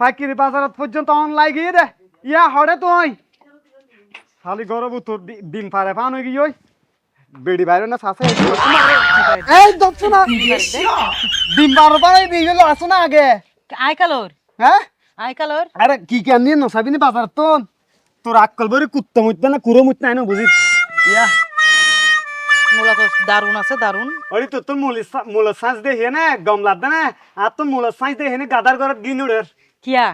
ফাইকিরি বাজারত পর্যন্ত অন লাগিয়ে দে। ইয়া হরে তুই। খালি গরব তোর ডিম পারে পান হয়ে গিয়ে বেড়ি বাইরে না সাসে এই দচ্ছ না ডিম বারো পারে দিয়ে গেল আসো না আগে। আয় কালোর হ্যাঁ? আয় কালোর আরে কি কেমনি নসাবি নি বাজার তো তোর? আক্কল বরি কুত্তা মুততে না কুরো মুততে না বুঝি। ইয়া। মূলা তো দারুণ আছে দারুণ। ওই তো তোর মূল মূল সাঁজ দে হেনে গম লাদ না। আর তোর মূল সাঁজ দে হেনে গাদার ঘরত গিনুড়ের কিয়া?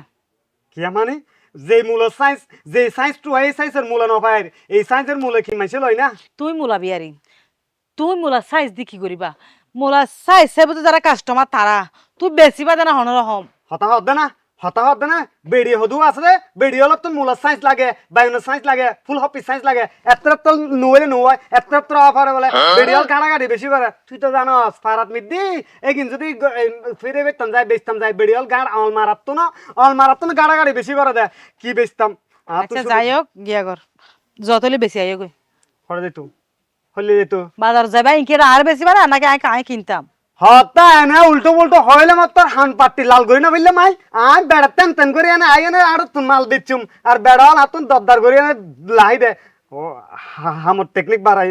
কিয়া মানে? যে মূল সাইন্স যে সাইন্স টু এই সাইন্সের মূল নপায় এই সাইন্সের মূল কি মাইছে লয় না? তুই মূলা বিয়ারি। তুই মূলা সাইজ দি কি করিবা। মূলা সাইজ সেবতে যারা কাস্টমার তারা। তুই বেশি বা জানা হনর হম হতা হত না। হতা হত না? বেড়ি হদু রে বেড়ি হলত তো মূল সাইজ লাগে বায়ুন সাইজ লাগে ফুল হপি সাইজ লাগে। এত্রত তো নুয়ে নুয় এত্রত তো অফারে বলে। বেড়ি হল কাটা কাটি বেশি করে তুই তো জানস ফারাত মিদ্দি এগিন যদি ফিরে বেচতাম যায় বেচতাম যায় বেড়ি হল গাড় অল মারাত তো না অল মারাত তো না গাড়া গাড়ি বেশি করে দে। কি বেচতাম আচ্ছা যাই হোক গিয়া কর যতলে বেশি আইও গই করে দিত। হলে দিত। বাজার যাবা ইনকে আর বেশি বা নাকি আয় কিনতাম? হতা এনে উল্টো পুল্টো হইলে মাত্র হান পাট্টি লাল করি না বললে মাই? আই বেড়া তেন তেন করে এনে আই এনে আর মাল দিচ্ছুম। আর বেড়া হল হাতুন দরদার করে এনে লাই দে। ও আমার টেকনিক বাড়াই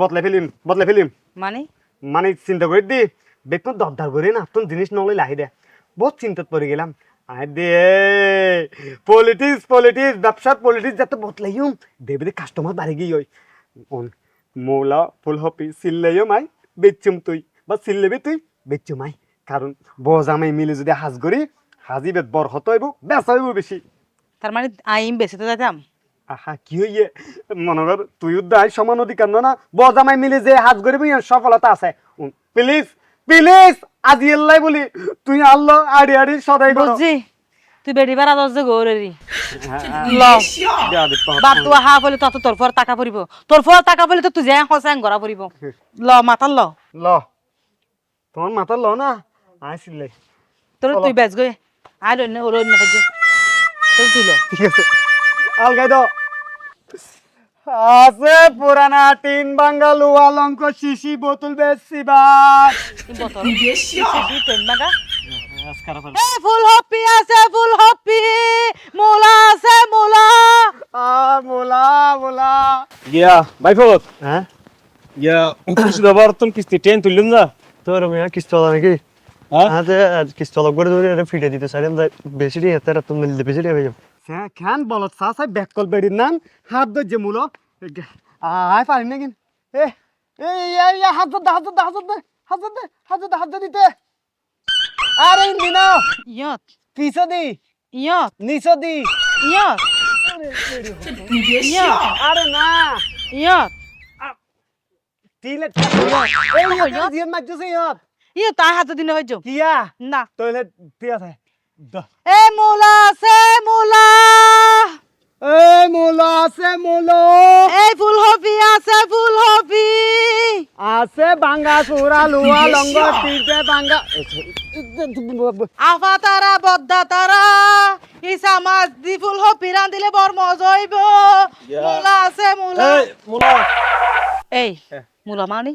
বদলে ফেলিম বদলে ফেলিম। মানে? মানে চিন্তা করে দি বেকুন দরদার করে না তুন জিনিস নলে লাই দে। বহুত চিন্তাত পড়ে গেলাম। আই দে পলিটিক্স পলিটিক্স ব্যবসার পলিটিক্স যাতে বদলাইম দেবে কাস্টমার বাড়ি গিয়ে ওই। মৌলা ফুলহপি সিল্লাইও মাই বেচুম তুই। বা সিল্লেবি তুই বেচুম মাই কারণ বজামাই মিলে যদি হাজ করি হাজিবে বর হত হইব বেচা হইব বেশি তার মানে আইম বেশি তো যাইতাম আহা কি হইয়ে মনে কর তুইও দায় সমান অধিকার না বজামাই মিলে যে হাজ করিবি সফলতা আছে প্লিজ প্লিজ আজি এল্লাই বলি তুই আল্লাহ আড়ি আড়ি সদাই বুঝছি তুই বেড়ি বেড়া দশ যে গৌরেরি। বাপ তো হা বলে তত তোর ফর টাকা পড়িব তোর ফর টাকা পড়লে তো তুই যে হসাং গড়া পড়িব ল মাতাল ল ল তোমার মাথা ল না আইসিলে তোর তুই বেচ গই আই লই না ওরই না ফাজ তোর তুই ল ঠিক আছে আলগাই দাও আছে পুরানা টিন বাঙ্গালু আলঙ্ক শিশি বোতল বেশিবার এই বোতল তেন মাগা এ ফুল হপি আছে ফুল হপি মোলা আছে মোলা আ মোলা মোলা গিয়া বাইফত হ্যাঁ গিয়া উনত্রিশ দাবার তুমি কিস্তি ট্রেন তুললুম না তোর মিয়া কিস্তলা নাকি? হ্যাঁ? আজ কিস্তলা করে ধরে এটা ফিটে দিতে চাইলাম তাই বেশি দিয়ে এত তুমি নিলে বেশি দিয়ে যাব। হ্যাঁ খান বলত? সাসাই ব্যাককল বেড়ির নাম হাত ধরছে মূলো। আয় পারি না কিন এ এই হাত ধর দে, হাত ধর দে, হাত ধর দে, হাত ধর দে, হাত ধর দে, হাত ধর দিতে। আরে দিনা ইয়ত পিছো দি? ইয়ত নিচো দি। ইয়ত আরে না। ইয়ত তিলে এই ইয়ত দিয়ে মারছিস ইয়ত ইয়ত তাই হাতে দিনে হইছো কিয়া? না। তোলে আছে। দ এ মোলা আছে মোলা। এই মূলো আছে মূলো। এই ফুল হপি আছে ফুল হপি আছে বাঙ্গা সুরা লুয়া লঙ্গ তীর্থে বাঙ্গা আফা তারা বদ্দা তারা। ইসা মাছ দি ফুল হপি রান্দিলে বর মজা হইব মোলা আছে মোলা। মুলা। এই। মোলা মানে?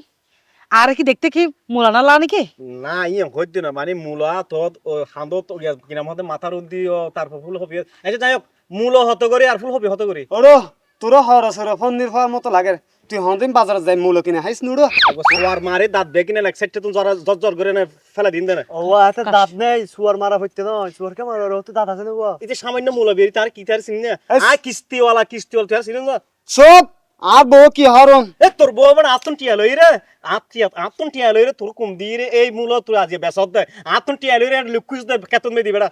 আর কি দেখতে কি মোলা না লা নাকি না ইয়ে হইতে না মানে মূলা তো হান্দত কিনা মতে মাথার উন্দি তারপর ফুল হবি। আচ্ছা যাই হোক মূল হত করি আর ফুল হবি হত করি। ওরো তোর হর সর ফোন নির্ভর মতো লাগে। তুই হন্দিন বাজারে যাই মূল কিনে হাইস নুড়ো। সোয়ার মারে দাঁত বে কিনা এক সাইডে তুমি জরা জর জর করে না ফেলা দিন দেনা ও এত দাঁত নেই শুয়ার মারা হইতে না শুয়ার কে মারা হতে দাঁত আছে না ও এই যে সামান্য মূলা বেরি তার কি তার চিনি না? আ কিস্তিওয়ালা কিস্তিওয়ালা তুই আর চিনি না সব আর বউ কি হরম? এ তোর বউ মানে আতন টিয়া লই রে। আতিয়া আতন টিয়া লই রে তোর কুম দি রে? এই মূল তোর আজ বেসত দে। আতন টিয়া লই রে লুকুস দে কেতন মে দিবেড়া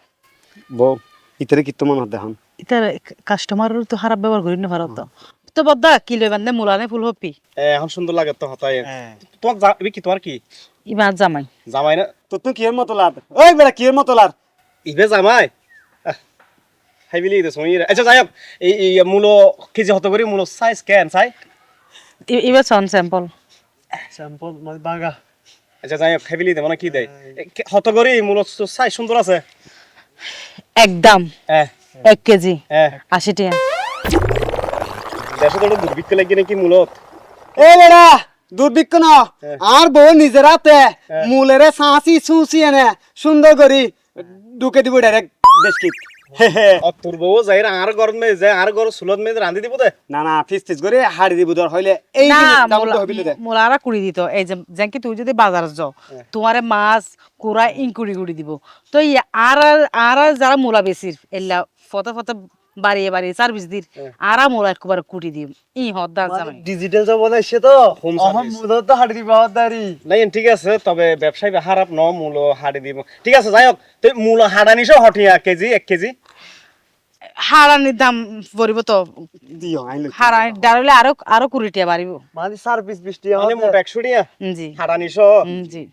বউ ইতরে কি তোমার দেখান? এটা কাস্টমার তো খারাপ ব্যবহার করি না ভারত তো। তো বদ্দা কি লই বান্ধে মোলা নে ফুল হপি এ এখন সুন্দর লাগে তো হতায়। তোমার যাবি কি তোমার কি? ইবার জামাই। জামাই না? তো তুই কিয়ের মতো লাদ ওই বেড়া কিয়ের মতো লাদ ইবে জামাই? হাই বিলি দে সময় আচ্ছা এই এই মূল কেজি হত করি মূল সাইজ কেন চাই ইবার সন স্যাম্পল স্যাম্পল মানে বাঙ্গা আচ্ছা দে মানে কি দেয় হত করি মূল সাইজ সুন্দর আছে একদম হ্যাঁ এক কেজি হ্যাঁ আশি টাকা দেশে তো দুর্ভিক্ষ লাগে নাকি মূলত এ বেড়া দুর্ভিক্ষ ন আর বউ নিজের হাতে মূলেরে সাঁচি সুচি এনে সুন্দর করি ঢুকে দিব ডাইরেক্ট দেশ কি তোর বউ যাই আর ঘর মে যাই আর ঘর সুলত মে রান্ধি দিব দে। না না ফিস ফিস করে হাড়ি দিব দর হইলে এই না জিনিস দাম তো হইলে দে। মোলারা কুড়ি দিত এই যে যেনকি তুই যদি বাজার যাও তোমারে মাছ কুড়া ইনকুড়ি কুড়ি দিব। তো ই আর আর যারা মোলা বেশির এলা ফতে ফটো বাড়িয়ে বাড়িয়ে সার্ভিস আর মোলা একবার কুটি দিম। ই হদ্দার জামাই। ডিজিটাল জব তো? Service. মুদত তো হাড়ি দিবা নাই ঠিক আছে তবে ব্যবসায়ী হারাপ ন মূল হাড়ি দিব। ঠিক আছে যাই হোক তুই মূল হাড়া নিছো হটিয়া কেজি এক কেজি। হারানির দাম পড়িব তো। দিও হারানি ডারলে আরও আরও কুড়িটিয়া বাড়িব। মানে সার্ভিস বৃষ্টি মানে মোট একশো উম, জি। হাড়া নিছো। জি।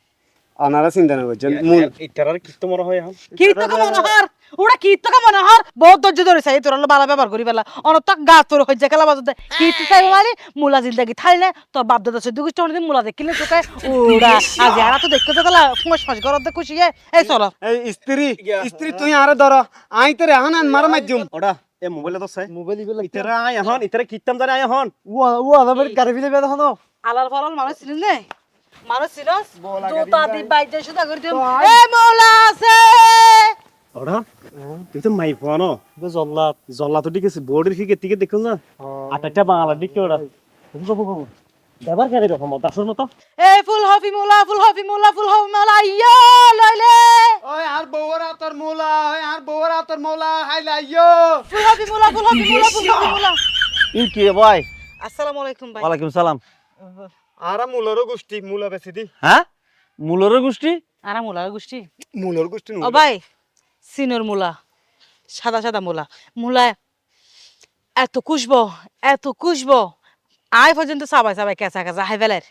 আনারা চিন্তা না করছেন মূল। ইটার কিস্ত মনে হয় এখন। কীর্তকা মনোহর ওরা কীর্তকা মনোহর। বহুত ধৈর্য ধরে চাই তোর বালা ব্যবহার করি পেলা অনত গা তোর হইছে খেলা বাজতে কীর্তি চাই মানে মুলা জিন্দাগি থাইলে তোর বাপ দাদা চোদ্দ গোষ্ঠী অনেকদিন মুলা দেখিলে তোকে ওরা আজ এরা তো দেখতে তো গেলা ফুঁস ফাঁস ঘর খুশি এই চলো। এই স্ত্রী স্ত্রী তুই আরে ধর। আই তোরে এখন মার মাধ্যম ওটা এ মোবাইলে তো চাই। মোবাইল ইবেলা ইতারা আয় এখন ইতারা কিতাম জানে আয় এখন। ও ও আদাবের গাড়ি ফিলে বেদা হনো আলাল ফালাল মানুষ ছিলেন নে। মানুষ ছিল জুতা দি বাইতে সুদা করে দিম। এ মৌলা আছে! ওটা তুই তো মাই পোয়া ন? জল্লাদ। ঠিক আছে বোর্ডের ফিকে টিকে দেখুন না? আটাটা বাংলা দিকে ওরা দেবার কেন এরকম দাসর মতো এ ফুল হফি মোলা ফুল হফি মোলা ফুল হফি মোলা ইয়া লইলে! ওই আর বউরা তোর মোলা ওই আর বউরা তোর মোলা হাই লাইও ফুল হফি মোলা ফুল হফি মোলা ফুল হফি মোলা। ই কি ভাই? আসসালামু আলাইকুম ভাই। ওয়ালাইকুম সালাম। আর মুলারও গোষ্ঠী মুলা দি। হ্যাঁ গোষ্ঠী? আরা গোষ্ঠী। মুলার গোষ্ঠী ও ভাই সিনোর মূলা সাদা সাদা মূলা। মূলা এত কুসবো এত কুসবো আয় পর্যন্ত সাবাই সাবাই কেঁচা কেঁচা হাই ফেলের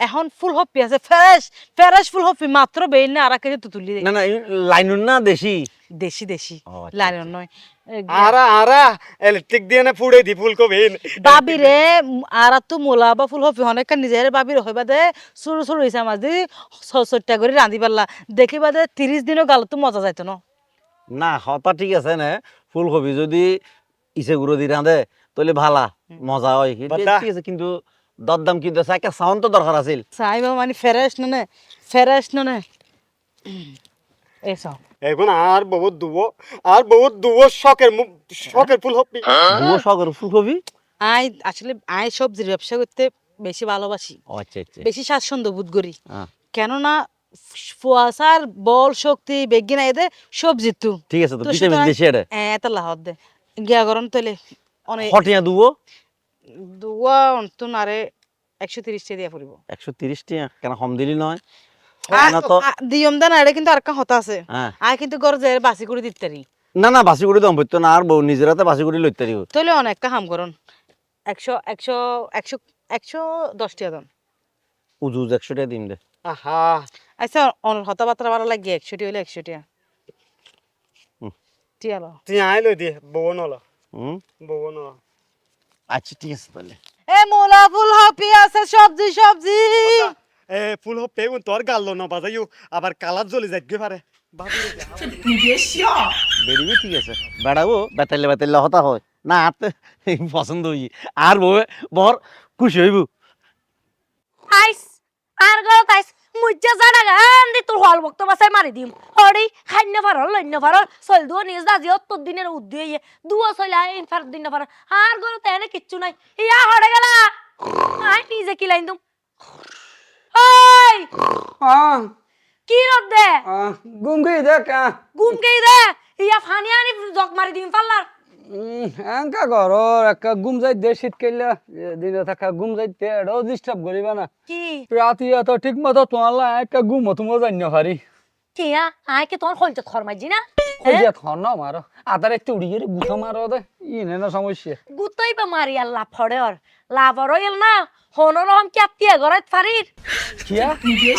এখন ফুল হপি আছে ফ্রেশ ফ্রেশ ফুল হপি মাত্র বেইন না আর কেজি তো তুলি। না না লাইনুন না দেশি। দেশি দেশি। আচ্ছা, লাইন নয়। আরা আরা ইলেকট্রিক দিয়ে না ফুড়ে দি ফুলকপি বাবি রে আর তো মূলা বা ফুল হপি অনেক নিজের বাবির হইবা দে সরু সরু হইছে মাছ দি ছটা করে রাঁধি পারলা দেখিবা দে তিরিশ দিনও গাল তো মজা যাইতো না। না হতা ঠিক আছে না ফুলকপি যদি ইসে গুঁড়ো দি রাঁধে তাহলে ভালা মজা হয়। ঠিক আছে কিন্তু দরদাম কিন্তু আছে একটা সাউন্ড তো দরকার আছিল চাইবা মানে ফ্রেশ নে ফ্রেশ নে? এসব এখন আর বহুত দুবো আর বহুত দুবো শখের শখের ফুল হপি দুয়ো শখের ফুলকপি? আই আসলে আই সবজির ব্যবসা করতে বেশি ভালোবাসি। আচ্ছা আচ্ছা। বেশি স্বাচ্ছন্দ্য বোধ করি। হ্যাঁ, কেননা ফুয়াশার বল শক্তি বেগিনা এদে সবজি তু ঠিক আছে তো ভিটামিন বেশি এটা এত লাহত দে। গিয়া গরম তলে অনেক হটিয়া দুবো? দুয়া নারে একশো তিরিশ টাকা দিয়া পড়িব। একশো তিরিশ টিয়া? কেন কম দিলি নয়? আর- দিয়ম দা না কিন্তু আর হতা আছে। হ্যাঁ। আই কিন্তু গর বাসি করে দিতে না না বাসি করে দম না আর বউ নিজের হাতে বাসি করে লইতে পারিব তাহলে অনেকটা হাম করুন। একশো একশো একশো একশো দশ টাকা দাম উজু উজু একশো টাকা দিম দে। আহা। আচ্ছা অন হতাবার্তা ভালো লাগে একশোটি হলে একশোটি হুম। টিয়ালো তুই আইলো দি বউ নল। হুম? বউ নল। আচ্ছা ঠিক আছে তাহলে। এ মূলা ফুল হপি আছে সবজি। সবজি এ ফুল হপে তোর গাল না বাজাইও। আবার কালার জ্বলে যাইতে পারে। বেরিবে ঠিক আছে। বেড়াবো বেতাইলে বেতাইলে হতা হয়। না আর তো পছন্দ হই। আর বউ বর খুশি হইব। আইস আর গো তাইস মুজ্জা জানা গান দি তোর হল বক্ত বাসায় মারি দিম। হড়ি খান্য ফারল লন্য ফারল। সল দুও নিজ দাজি তোর দিনের উদ্দি ইয়ে দুও সইলা ইন ফার দিন ফার আর গো তেনে কিচ্ছু নাই। ইয়া হড়ে গেলা। আই নিজে কি লাইন দুম। ওই! কি রদ দে গুম গই দেখ গুম গই দে ইয়া ফানি আনি জক মারি দিম পাল্লার। এঙ্কা ঘর একটা গুম যাই দে শীত কেলা দিনে থাকা গুম যাইতে এটাও ডিস্টার্ব করিবা না। কি? রাতি এত ঠিক মতো তোমার একটা গুম তোমার জান্য পারি কি আ? আই কি তোমার হলতে খরমাইজি না? ওই যে থর না মারো আদার একটু উড়িয়ে গুছো মারো দে ইনে না সমস্যা। গুতই বা মারি আর লাভ ফড়ে আর লাভ আর হইল না হনর হম ক্যাপ্তিয়া গরাত ফারির কিয়া?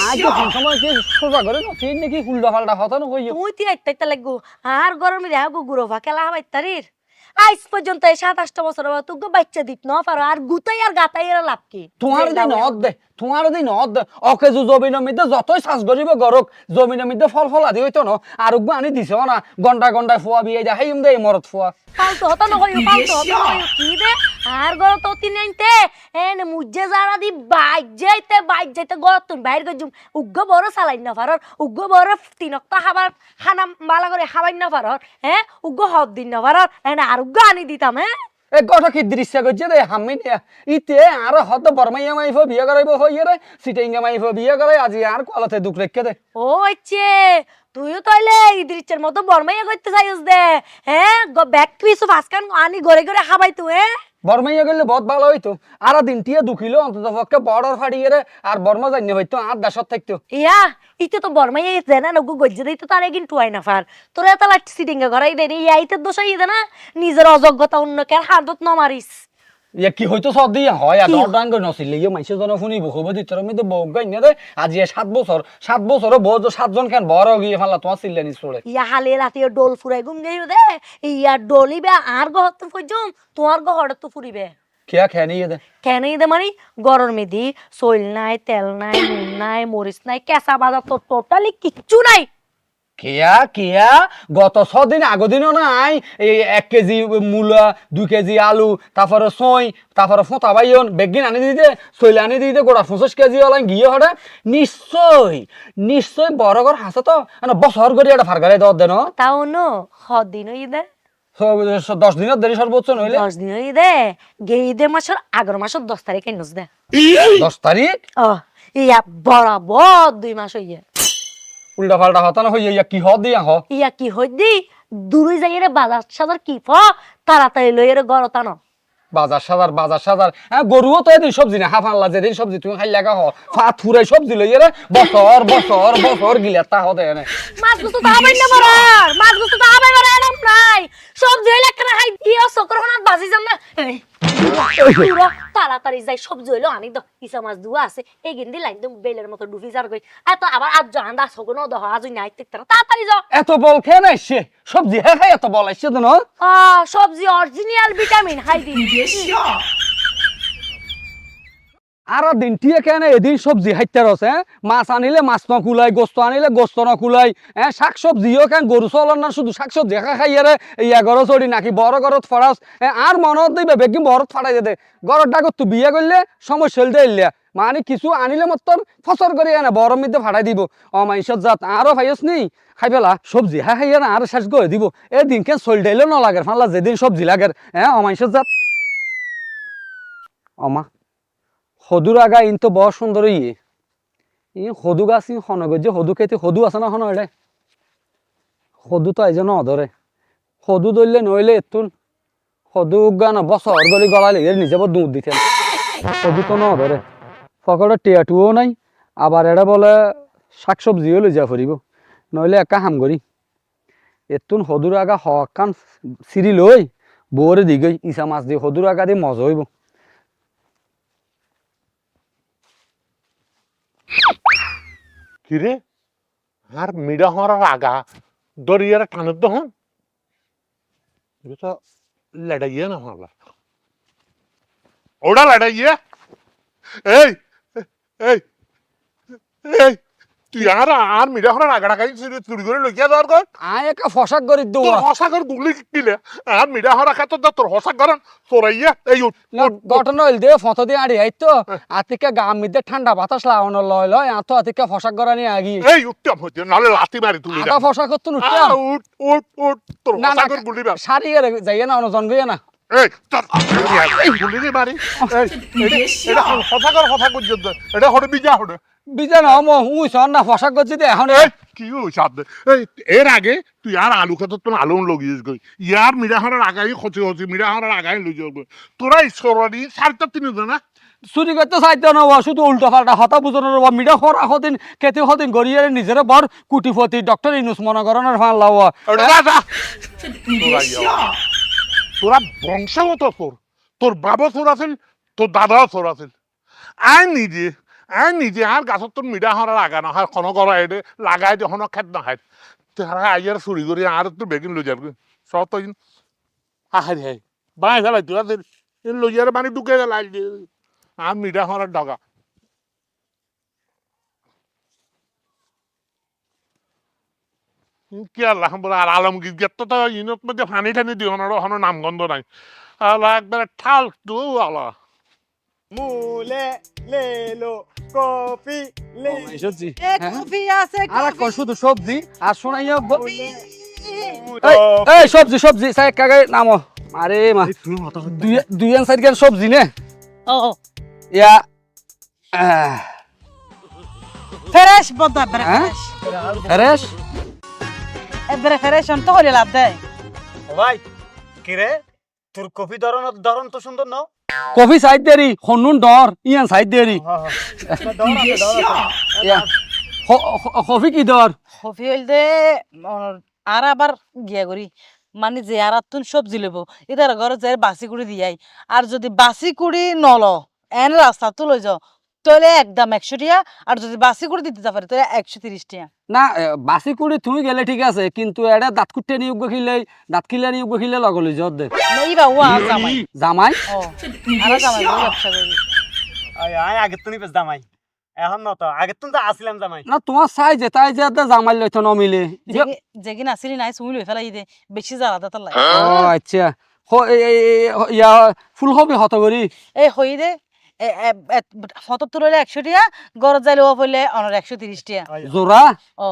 আজ তো কোন সময় কি সোজা করে না? ঠিক নাকি? উল্টা পাল্টা হতা না কইও তুই তি আইতে আইতে লাগবো আর গরমে রেহা গো গুরো ভাকেলা হাবাই তারির আইস পর্যন্ত এই সাত আটটা বছর বাবা তুই বাচ্চা দিত না পারো আর গুতাই আর গাতাই এর লাভ কি? তোমার দিন হদ দে তোমার দিন হদ দে অকে যে জমিনের মধ্যে যতই চাষ করিব গরক জমিনের মধ্যে ফল ফল আদি হইতো না? আর উগবা আনি দিছেও না? ঘণ্টা ঘন্টায় ফুয়া বিয়ে যা হেইম দে মরত ফুয়া পালতো হতা নকইও পালতো হতা নকইও কি দে? আর গর তো তিন আনতে। এনে মুজে যারা দি বাইক যাইতে বাইক যাইতে গর তুন বাইর গজুম উগ্গ বড় চালাই না পারর উগ্গ বড় তিনকটা খাবার খানা বালা করে খাবাই না পারর হ্যাঁ উগ্গ হদ দিন না পারর এনে আর উগ্গ আনি দিতাম হ্যাঁ এ গট কি দৃশ্য করছে দে হামি ইতে আর হত বর্মাইয়া মাইফ বিয়ে করাইব হইয়ে রে সিটিংগা মাইফ বিয়ে করাই আজি আর কলতে দুঃখ রেখে দে। ও ইচ্ছে তুইও তাইলে ইদ্রিচের মতো বর্মাইয়া করতে চাইস দে হ্যাঁ ব্যাগ পিছু ফাসকান আনি ঘরে ঘরে খাবাই তুই হ্যাঁ বর্মাইয়া গেলে বহুত ভালো হইতো। আর দিন টিয়া দুখিল, অন্তত পক্ষে বর্ডার ফাড়িয়ে রে আর বর্মা জানি হইতো, আর দেশত থাকতো। ইয়া, ইতে তো বর্মাইয়া জানা নগু গজ্জে দিত তার একদিন টুয়াই না ফার। তোরা এত লাট সিটিংগা ঘরাই দেনি ইয়া ইতে দোষাই দে না। নিজের অযোগ্যতা অন্যকে হাতত নমারিস। ইয়া কি হইতো সব হয় আর কি? ডর ডাং নছিল ইয়ে মাইসে জন শুনি বহু দিতর আমি তো বউ গাইন দে? আজি সাত বছর সাত বছর বউ তো সাতজন কেন বড় গিয়ে ফেলা তোমার চিল্লানি চলে ইয়া হালে রাতে ডোল ফুরাই ঘুম গেই দে। ইয়া ডলিবে আর গহত তো ফুজুম তোমার গহড় তো ফুরিবে খেয়া খেয়া নিয়ে দে? কেন দে মানে গরর মেদি সইল নাই তেল নাই নুন নাই মরিচ নাই কেঁচা বাজার তো টোটালি কিচ্ছু নাই। কেয়া কেয়া? গত ছদিন আগদিনও নাই। এই এক কেজি মূলা দুই কেজি আলু তারপরে সই তারপরে ফোঁতা বাইন বেগিন আনি দিতে চইলে আনি দিতে গোটা পঁচিশ কেজি ওলাই গিয়ে হরে নিশ্চয় নিশ্চয় বড় ঘর হাসে তো বছর করে এটা ফার গাড়ি দেন তাও ন সদিন দে। দশ দিনের দেরি সর্বোচ্চ নইলে দশ দিন দে। গেই দে মাসের আগের মাসের দশ তারিখে দে। দশ তারিখ ও ইয়া বরাবর দুই মাস হইয়া উল্টা পাল্টা হতা না ইয়া কি হদ দিয়া হ? ইয়া কি হই দি? দূরে যাই রে বাজার সাজার কি ফ? তাড়াতাড়ি লই রে গরতা ন বাজার সাজার বাজার সাজার। হ্যাঁ গরুও তো এদিন সবজি না হাফ আনলা যেদিন সবজি তুমি খাই লাগা হ। ফা থুরাই সবজি লই রে বছর বছর বছর গিলা তা হদে এনে। মাছ তো আবাই না মাছ তো আবাই মারা এরম নাই। সব জয় লাখনা খাই বাজি যাম না। তাড়াতাড়ি যাই সব জইলো আনি দাও ইসা মাছ দুয়া আছে এই গিন্দি লাইন দম বেলের মতো ডুবি যার গই। এত আবার আজ জাহান্দা সগুন দহ আজ নাই তাড়াতাড়ি যাও। এত বল খেয়ে না সে? সবজি হ্যাঁ খাই এত বল আসছে তো না? আ সবজি অরিজিনাল ভিটামিন হাই দি আর দিন টিয়ে কেন এদিন সবজি হাইতে রছে হ্যাঁ? মাছ আনিলে মাছ ন কুলাই গোস্ত আনিলে গোস্ত ন কুলাই হ্যাঁ? শাক সবজিও কেন গরু চলন না শুধু শাক সবজি খা খাই আরে ইয়া ঘর চড়ি নাকি বড় ঘরত ফরাস হ্যাঁ, আর মনত দিবে বেগিন বরত ফাটাই দে ঘরত ডাকত তু বিয়ে করলে সমস্যা হইলে ইল্লিয়া মানে কিছু আনিলে মতন ফসর করে আনে বড় মধ্যে ফাটাই দিব। অমাইশত জাত আরও ভাইস নেই। খাই পেলা, সবজি। হ্যাঁ খাই না আর শেষ করে দিব। এদিন কেন চল ডাইলে ন লাগে ফানলা যেদিন সবজি লাগে হ্যাঁ অমাইশত জাত। অমা সদুর আগা ইন তো বড় সুন্দর ইয়ে ই সদু গাছ ই হনগর যে সদু খেতে সদু আছে না এডে সদু তো আইজ ন ধরে সদু ধরলে নইলে এতুন। সদু গা না বছর গলি গলালে এর নিজে দুধ দিতেন সদু তো ন ধরে ফকরে টিয়াটুও নাই। আবার এটা বলে শাক সবজিও লৈ যা ফুরিব নইলে একা হাম করি। এতুন সদুর আগা হকান চিৰি লৈ বৌরে দি গই ইচা মাছ দি সদুর আগা দি মজ হইব। কিরে আর মিডা হওয়ার আগা দরিয়ার টানের দহন এটা লড়াইয়ে না হলা ওটা লড়াইয়ে এই এই এই তুই আর আর মিডা হওয়ার আগা চুরি করে লইয়া যাওয়ার কর আয় একা ফসাক করি তোর হসাগর গুগলি কিলে আর মিডা হওয়ার আগে তো তোর গরন চোরাইয়া এই। ঘটনা হইল দে ফটো দিয়ে আড়ি আইতো আতিকে গাম মিদে ঠান্ডা বাতাস লাগানো লয় লয়। আতো আতিকে ফসাক গরানি আগি এই উঠতাম হইতে নাহলে লাথি মারি ফসাক করতো উঠ উঠ উঠ তোর না, গুলি বা সারি এর যাইয়ে না অনজন গইয়ে না। এই গুলি রে মারি এই এটা- এটা হসাগর কথা এটা হড়ে বিজা হড়ে বিজে না মো উই সন না ফসাক করছি দে এখন এই কি শব্দ এই এর আগে তুই আর আলু খেত তোর আলু লগিয়েছ গই ইয়ার মিরা হরার আগাই খচি খচি মিরা হরার আগাই লই যাও তোরা ঈশ্বরী সারটা তিনি না? চুরি করতে চাইতে না শুধু উল্টো পাল্টা হতা মিডা কেতে গড়িয়ে নিজের বর কুটিপতি ডক্টর ইনুস মনে ফান যা যা। তোরা বংশগত তোর তোর বাবা তোর আছিল তোর দাদাও তোর আছিল। আই নিজে আই নিজে আর গাছত তোর মিডা হরার আগা নহয় খন করা এডে লাগাই দে হন খেত নহয় তারা আইয়ার চুরি করে আর তোর বেগিন লই যাবে। সব তো আহারি হাই বাই ফেলাই তুই আর লই যার মানে ঢুকে গেল আর মিডা হরার ডগা। কি আল্লাহ আর আলমগীর গেত তো ইনত মধ্যে ফানি টানি দিও না হনো নামগন্ধ নাই। আলা একবারে ঠাল দু আলা মুলে লেলো কফি লে সবজি এ কফি আছে আর এক কর শুধু সবজি আর শোনাইয়া এই, সবজি সবজি। সাইড কাগে নামো। আরে মা দুই দুই আন সাইড গেল সবজি নে। ও ইয়া ফ্রেশ বদা হ্যাঁ? ফ্রেশ। ফ্রেশ? এবারে ফ্রেশ অন্ত হলে লাভ দেয় ভাই কিরে? তোর কফি ধরন ধরন তো সুন্দর ন কফি সাইড দেরি হনুন ডর ইয়ান সাইড দেরি। হ- হ- কফি কি ডর? কফি হইলদে আর আবার গিয়া করি। মানে যে আর তুন সবজি লব এটার ঘরে যাই বাসি কুড়ি দিয়াই। আর যদি বাসি কুড়ি নল এন রাস্তা তো লই যাও তাহলে একদম একশো টিয়া আর যদি বাসি কুড়ি দিতে পারে তাহলে একশো তিরিশ টিয়া না বাসি কুড়ি তুমি গেলে ঠিক আছে কিন্তু এটা দাঁত কুটে নিয়োগ খিলে দাঁত খিলে নিয়োগ খিলে লগলি যত দে জামাই। জামাই? ও জামাই ব্যবসা করি। আয় জামাই। এখন ন তো আগের তো তো আসিলাম জামাই। না তোমার চাই যে তাই যে এতে জামাই লইতো নমিলে। যেগি- যেগিন আসিলি নাই সুই লই ফেলাই দে বেশি জ্বালা দাতার লাগে। ও আচ্ছা। হত করি। এই হই দে ফটো তুললে একশো টিয়া গরত যাইলে ও পড়লে অনর একশো তিরিশ টিয়া। জোড়া? ও।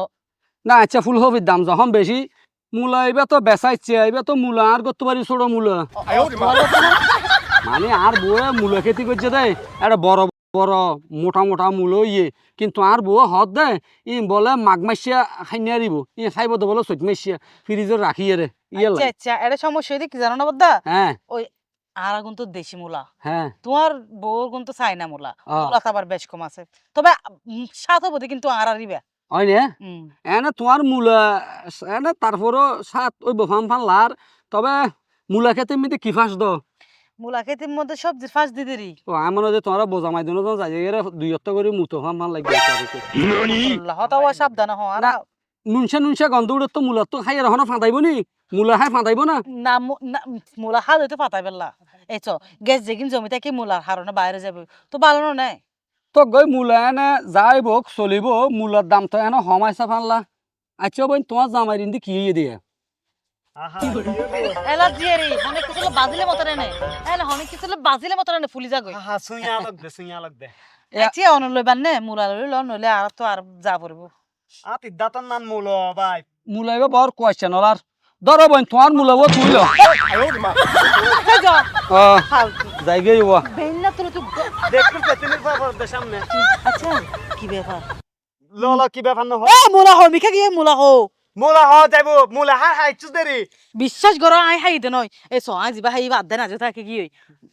না আচ্ছা ফুলকপির দাম যখন বেশি মূলা এবার তো বেচাইছে এবার তো মূলা আর করতে পারি ছোট মূলা। মানে আর বউয়ে মূলা খেতি করছে দেয় একটা বড় বড় মোটা মোটা মূলো ইয়ে। কিন্তু আর বউ হত দে ই বলে মাঘ মাসিয়া খাইনিয়া দিব ই খাইব তো বলে চৈত মাসিয়া ফ্রিজে রাখিয়ে রে ইয়ে আচ্ছা আচ্ছা এটা সমস্যা কি জানো না বদ্দা? হ্যাঁ। আর আগুন তো দেশি মূলা। হ্যাঁ। তোমার বউর গুণ চাইনা মূলা। মূলা বেশ কম আছে। তবে উম, স্বাদ কিন্তু আর আরিবে হয় না এনে তোমার মূলা এনে তারপরও সাত ওই বফাম তবে মূলা খেতে এমনিতে কি ফাঁস দ? মূলা খেতির মধ্যে সবজির ফাঁস দিতে রি ও আমার যে তোমার বোঝা মাই দিন যাই দুই অত্ত করে মুতো ফান ফান লাগবে হতা হওয়া সাবধান হ না। নুনসা নুনসা গন্ধ উড়ে তো মূলা তো খাই রহনা ফাঁদাইব নি? মূলা খাই ফাঁদাইব না? না মূলা হাত হইতে ফাটাই পেলা এই তো গ্যাস যেগিন জমি থেকে মূলার হারনে বাইরে যাবে। তো ভালো না নাই? তো গই মূলা এনে যাইব চলিব মূলার দাম তো এনে হমাইছা ফানলা আচ্ছা বই তোমার জামাই রিন্দি কি দিয়ে? এলা দিয়ে রে অনেক কিছু বাজিলে মতো নে? এলা অনেক কিছু বাজিলে মতো নে ফুলি যাগই হা সুইয়া লাগবে সুইয়া লাগবে এ- আচ্ছা অন লইবার নে মূলা লই ল নইলে আর তো আর যা পড়ব আ তিদাতন নান মূল ভাই। মূলাইব বর কোয়েশ্চেন ওলার ধরো বই তোমার মূলাব তুই ল। ও যাই গে ইয়া বেন্না তুই তুই দেখুন পেছনের পর সামনে আচ্ছা কি ব্যাপার লল কি ব্যাপার ন এ মূলা হো মিখা গিয়ে মূলা হো মোলা হ যাইব মোলা হা হাই চুদেরি। বিশ্বাস করো আই হাই দে নয়। এই সো আজ বা হাই বাদ দে না যে থাকে কি হই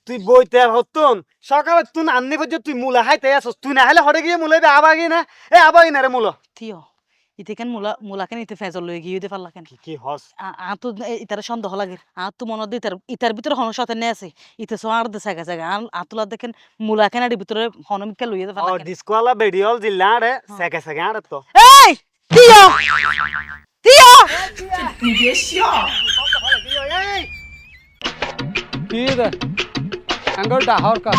তুই বইতে হতুন সকালে তুই আননি পর্যন্ত তুই মুলা হাইতে আসস তুই না হাইলে হরে গিয়ে মুলাই আবাগি না এ আবাগি না রে মুলো। থিও ইতে কেন মূলা মূলা কেন ইতে ফেজল লই গিয়ে দে পারলা কেন? কি কি হস? আ তো ইতার সন্দেহ লাগে আ তো মনে দি ইতার ইতার ভিতরে হন সাথে নে আছে ইতে সো আর দে সাগা সাগা আন আতুলা দেখেন মূলা কেন এর ভিতরে হনমিকে লইয়ে দে ও পারলা কেন? ডিসকোলা বেডিওল জিল্লা রে সেকে সেকে আরে তো। এই থিও থিও কি রে আঙ্গর ডাহর কা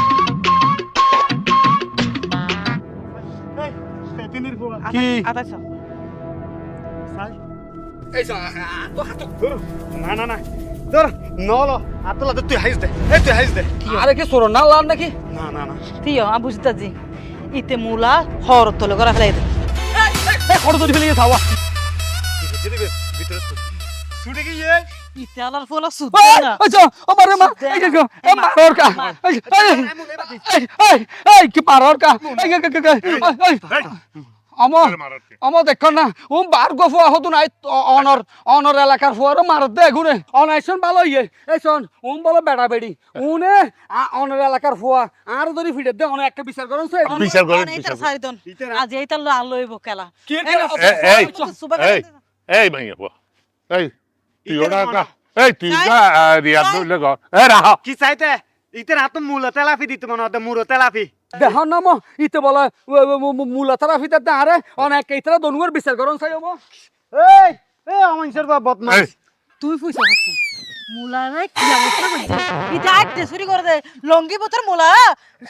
পেতিনির ফুয়া কি আতাছ না না না তোর নল আতলা তুই হাইস দে এই তুই হাইস দে আরে কি সরো না লাল নাকি না না না থিও আ বুঝতা জি ইতে মূলা হর তলে করা ফেলাই দে এ খড় ধরি ফেলে থাওয়া কি দিবে ভিতরে ছুটে গিয়ে ইতে আলার ফলা সুদ না আচ্ছা ও মারে মা এই এ মারর কা এই এই এই এই কি মারর কা এই এই এই আমো আমো দেখো না ও বার গফ হতো নাই অনর অনর এলাকার ফুয়ার মারত দে ঘুরে অনাইছন ভালো ইয়ে এই শোন উম বলো বেড়া বেড়ি উনে অনর এলাকার ফুয়া আর যদি ফিডে দে অনেক একটা বিচার করুন বিচার করেন, বিচার আজ এইটার লো আলো হইব খেলা কি এই, এই, এই, সুবা এই তুই ওটা কা এই তুই যা রিয়াদ দইলে গর এই রাহ কি চাইতে ইতের হাত মুলা তেলাফি দিতে মনে হতে মুরো তেলাফি দেহ নাম ইতে বলে মূলা তারা ফিতে দে আরে অনেক এইতরা দনুয়ার বিচার করুন সাই হব এই এই অমানুষের বা বদমাস তুই পয়সা হাসু মুলা রে কি অবস্থা করছে এটা আটতে চুরি করে দে লঙ্গি বতর মুলা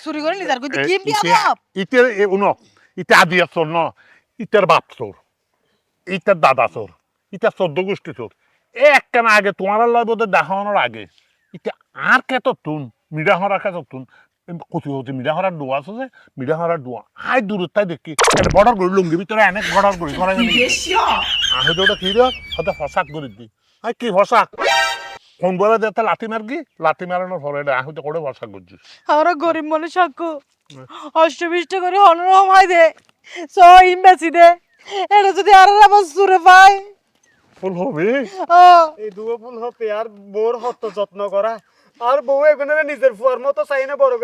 চুরি করে লিজার কই কি বিয়া বাপ ইতের উনো ইতে আদিয়া চোর ন ইতের বাপ চোর ইতের দাদা চোর ইতের চোদ্দ গোষ্ঠী চোর। এ একখানা আগে তোমার লয় বোধহয় দেখানোর আগে এতিয়া আর কেত তুন মিডা হরা কেত তুন কচি হচ্ছে মিডা হরার দোয়া আছে যে মিডা হরার দোয়া হাই দূর তাই দেখি বর্ডার করি, লুঙ্গি ভিতরে এনে বর্ডার করি করা আহ ওটা কি রে? হতে ফসাক দি। আই কি ফসাক ফোন বলে দে লাঠি মারগি লাঠি মারানোর পরে আহ করে ফসাক করছিস আমরা গরিব মানুষ সাক্ষ্য অষ্টবিষ্ট করে হনরম হয় দে। স ইম্বাসি দে। এটা যদি আর আবার সুরে পায় ফুল হবে। এই দুয়ো ফুল আর বউর হত যত্ন করা। আর বউ এখানে নিজের ফুয়ার মতো চাই না বড়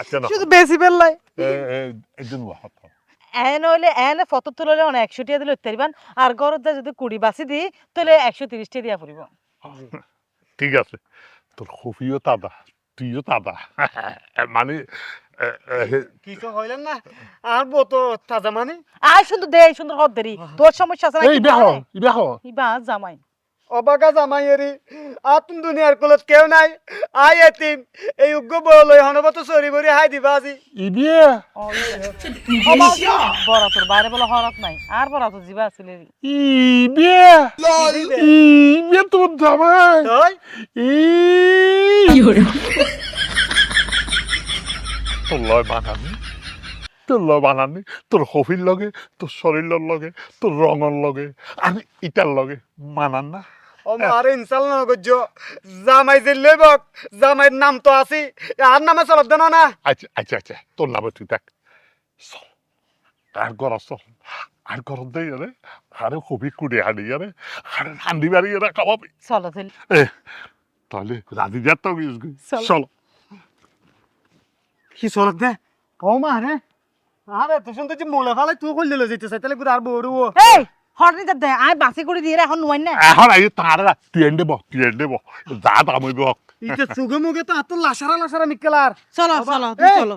আচ্ছা না। শুধু বেশি হত। এন হইলে এন ফটো তুললে অনেক একশো টিয়া দিলে উত্তরিবান আর গরত যা যদি কুড়ি বাসি দিই তাহলে একশো তিরিশ টিয়া দিয়া পড়িব ঠিক আছে। তোর খুফিও তাদা তুইও তাদা মানে এ, এ, হইলেন না? আর বউ তো তাজা মানে? আয় সুন্দর দে সুন্দর হদ দেরি। তোর সমস্যা আছে এই বিয়া হও ইবা জামাই। অবাকা জামাই এরি। আর তুমি দুনিয়ার কোলত কেউ নাই। আই এতিম এই উগ্র বউ লই হনবত সরি বরি হাই দিবা আজি। ই বিয়ে বড় তোর বাইরে বলে হরত নাই। আর বড় তোর জিবা আসলে ই বিয়ে তোর জামাই। তাই ই তোর লয় বানানি তোর লয় বানানি তোর হফির লগে তোর শরীরের লগে তোর রঙর লগে আমি ইটার লগে। মানান না। ও মারে ইনসাল না গজ্জ। জামাই যে লেবক জামাইয়ের নাম তো আছে। আর নামে চলত দেন না। আচ্ছা আচ্ছা আচ্ছা তোর নামে তুই দেখ। আর গর চল। আর গরম দেই রে আরে হবি কুড়ে হাঁড়ি রে আরে রান্দি বাড়ি রে খাওয়াবি। চলো তাহলে। এ তাহলে রাধি যাত চলো। কি চলত দে ও মারে আরে তো শুনতে যে মোলে ফালাই তুই কইলে লই যেতে চাই তাহলে গুড় আর বড় এই হরনি দে আয় বাসি করে দিয়ে এখন নোয়াই না। এখন আই তারা তুই এন্ডে বহ তুই এন্ডে বহ যা দাম হইব ইতে সুগে মুগে তো আত লাসারা লাসারা মিক্কেলার চলো চলো! চলো।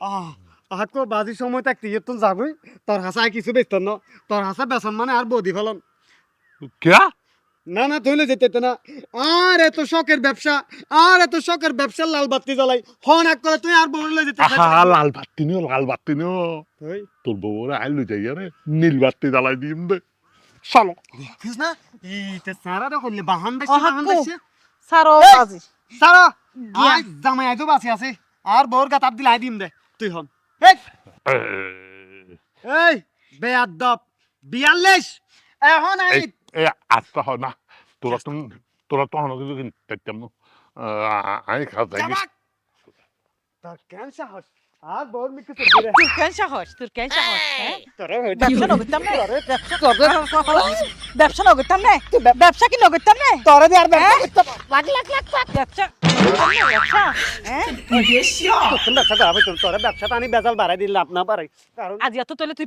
আহ আহাত বাজি সময় থাকতে ইয়ে তুই যাবই। তোর হাসায় কিছু বেচতেন না। তোর হাসা বেসন মানে আর বদি ফেলন। কে না না তুইলে যেতে না। আর এত শখের ব্যবসা আর এত শখের ব্যবসার লাল বাতি জ্বালাই। ফোন এক করে তুই আর বড়লে যেতে লাল বাত্তি নিও লাল বাত্তি নিও। তুই তোর বউরে আইলু যাই রে নীল বাতি জ্বালাই দিম দে। চলো। না? সারা রে বাহান বাহান। সারো সারা জামাই আইতো বাসি আছে। আর বউর গাতাপ দিলে আই দিম দে। তুই হন। এই এই বিয়াল্লিশ। এখন আমি এই আস্তা হয় না তোরা তো তোরা তো হনো কিন্তু আমি খাওয়া কেন সাহস আর বউর মিকে চলবি রে তোর কেন সাহস তোর কেন সাহস হ্যাঁ তোরে ব্যবসা নগরতাম না ব্যবসা ব্যবসা নগরতাম না ব্যবসা কি নগরতাম না তোরে দিয়ে আর ব্যবসা হ্যাঁ? করতে লাখ লাখ লাখ লাখ ব্যবসা হ্যাঁ তুই তুই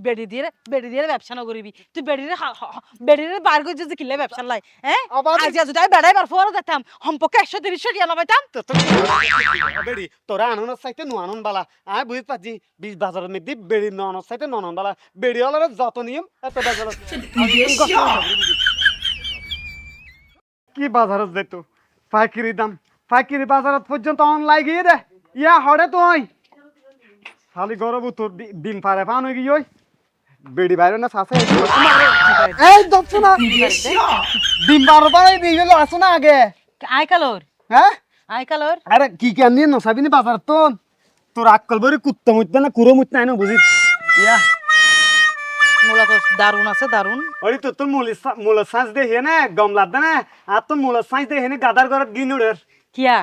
বার করে লাই হ্যাঁ আজ যদি আমি বেড়াই বার সম্পর্কে একশো টিয়া তো তো তোরা আনন্দ চাইতে নো আনন্দ বালা বুঝতে পারছি বিশ বাজারের মধ্যে বেড়ি ননদ চাইতে ননদ বালা বেড়ি হলে যত নিয়ম এত বাজার কি বাজারত যেত পাইকারি দাম। পাইকারি বাজারত পর্যন্ত অনলাইন গিয়ে দে। ইয়া হরে তুই। খালি গরব তোর দিন পারে পান হয়ে গিয়ে ওই। বেড়ি বাইরে না সাসে এই দপছো না। দিন বারো পারে দিয়ে গেল আসো না আগে। আই কালোর। হ্যাঁ? আই কালোর। আরে কি কেন নিয়ে নসাবি নি বাজার তো। তোর আক্কল বরি কুত্তা মুত্তা না কুরো মুত্তা না বুঝি ইয়া মোলা তো দারুণ আছে দারুণ ওই তো তোর মূল মূল সাঁজ দে হে না গম লাদ না আর তোর মূল সাঁজ দে হে না গাদার ঘরত গিনুড়ের কিয়া?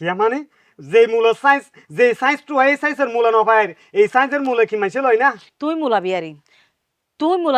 কিয়া মানে? যে মূল সাইজ যে সাইজ টু এই সাইজের মূল নপায় এই সাইজের মূল কি মাইছে লয় না? তুই মোলা বিয়ারি তুই মোলা